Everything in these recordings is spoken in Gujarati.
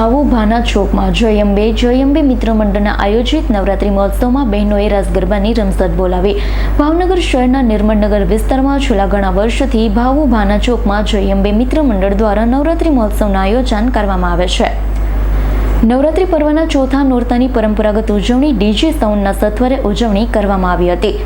ભાવો ભાના ચોકમાં જય અંબે મિત્ર મંડળના આયોજિત નવરાત્રી મહોત્સવમાં બહેનોએ રાસ ગરબાની રમઝટ બોલાવી. ભાવનગર શહેરના નિર્મળનગર વિસ્તારમાં છેલ્લા ઘણા વર્ષોથી ભાવો ભાના ચોકમાં જયંબે મિત્ર મંડળ દ્વારા નવરાત્રી મહોત્સવનું આયોજન કરવામાં આવે છે. નવરાત્રી પર્વના ચોથા નોરતાની પરંપરાગત ઉજવણી ડીજે સાઉન્ડના સત્વરે ઉજવણી કરવામાં આવી હતી.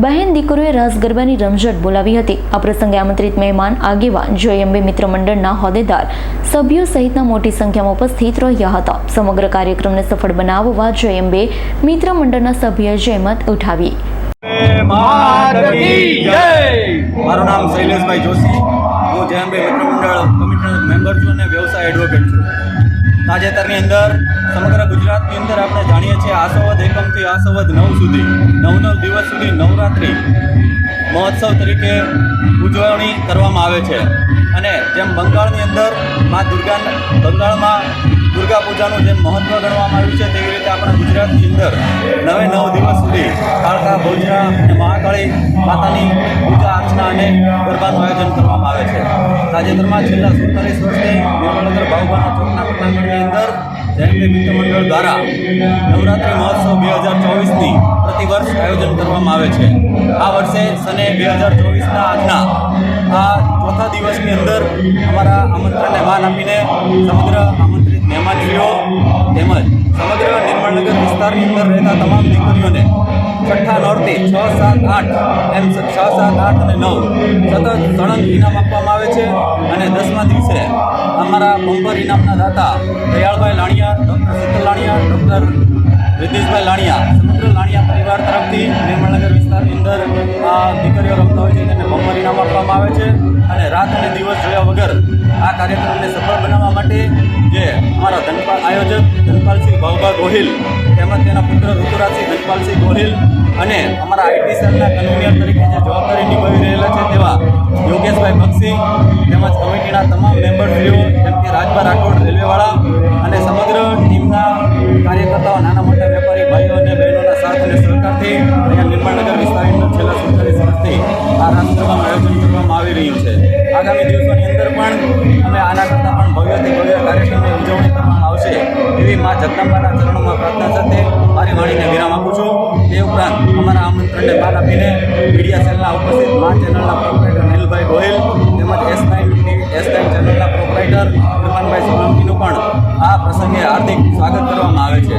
બહેન દીકરોએ રાસ ગરબાની રમઝટ બોલાવી હતી. આ પ્રસંગે આમંત્રિત મહેમાન આગેવાન જયંબે મિત્ર મંડળના હોદ્દેદાર સભ્યો સહિતના મોટી સંખ્યામાં ઉપસ્થિત રહ્યા હતા. સમગ્ર કાર્યક્રમને સફળ બનાવવા જયંબે મિત્ર મંડળના સભ્યોએ જહેમત ઉઠાવી. મારું નામ શૈલેષભાઈ જોશી. હું જયંબે મિત્ર મંડળ કમિશનર મેમ્બર છું અને વ્યવસાય એડવોકેટ છું. તાજેતરની અંદર સમગ્ર ગુજરાતની અંદર આપણે જાણીએ છીએ આસોવદ એકમથી આસોવદ નવ સુધી, નવ નવ દિવસ સુધી નવરાત્રિ મહોત્સવ તરીકે ઉજવણી કરવામાં આવે છે. અને જેમ બંગાળની અંદર મા દુર્ગા બંગાળમાં દુર્ગા પૂજાનું જેમ મહત્ત્વ ગણવામાં આવ્યું છે, તેવી રીતે આપણા ગુજરાતની અંદર નવે નવ દિવસ સુધી કાળકા ભોજરા અને મહાકાળી માતાની પૂજા અર્ચના અને ગરબાનું આયોજન કરવામાં આવે છે. તાજેતરમાં છેલ્લા સુડતાલીસ વર્ષથી નિર્મળનગર ભાવભાના ચોકના પટાંગણની અંદર જયંતિ મિત્ર મંડળ દ્વારા નવરાત્રિ મહોત્સવ બે હજાર ચોવીસની પ્રતિવર્ષ આયોજન કરવામાં આવે છે. આ વર્ષે સને બે હજાર ચોવીસના આજના આ ચોથા દિવસની અંદર અમારા આમંત્રણને માન આપીને સમગ્ર આમંત્રિત મહેમાનશ્રીઓ તેમજ સમગ્ર વિસ્તારની અંદર રહેતા તમામ દીકરીઓને છઠ્ઠા નોરથી છ, સાત, આઠ, એમ છ, સાત, આઠ અને નવ સતત સળંગ ઇનામ આપવામાં આવે છે અને દસમા દિવસે અમારા બમ્પર ઇનામના દાતા દયાળભાઈ લાણિયા, ડૉક્ટર શીતલ લાણિયા, ડૉક્ટર રિતેશભાઈ લાણિયા, સમગ્ર લાણિયા પરિવાર તરફથી નિર્મળનગર વિસ્તારની અંદર આ દીકરીઓ રમતા હોય છે તેને બમ્પર ઇનામ આપવામાં આવે છે અને રાત અને દિવસ જોયા વગર આ કાર્યક્રમને સફળ બનાવવા માટે જે અમારા ધનપાલ આયોજક ધનપાલસિંહ ભાવભા ગોહિલ તેમજ તેના પુત્ર ઋતુરાજસિંહ ધનપાલસિંહ ગોહિલ અને અમારા આઈટી સેલના કન્વીનર તરીકે જે જવાબદારી નિભાવી રહેલા છે તેવા યોગેશભાઈ બક્ષી તેમજ કમિટીના તમામ મેમ્બરશ્રીઓ, જેમ કે રાજભા રાઠોડ રેલવેવાળા અને સમગ્ર ટીમના કાર્યકર્તાઓ, નાના મોટા વેપારી ભાઈઓ અને બહેનોના સાથ અને સહકારથી અહીંયા નિર્માણનગર વિસ્તારની છેલ્લા સુડતાલીસ વર્ષથી આ રાષ્ટ્રસભાનું આયોજન મા જગદંબાના ચરણોમાં પ્રાર્થના સાથે મારી વાણીને વિરામ આપું છું. તે ઉપરાંત અમારા આમંત્રણને માન આપીને મીડિયા સેલના ઉપસ્થિત મા ચેનલના પ્રોપરાઇટર નીલભાઈ ગોહિલ તેમજ એસ નાઇન એસ નાઇન ચેનલના પ્રોપરાઇટર ઇરફાનભાઈ સોલંકીનું પણ આ પ્રસંગે હાર્દિક સ્વાગત કરવામાં આવે છે.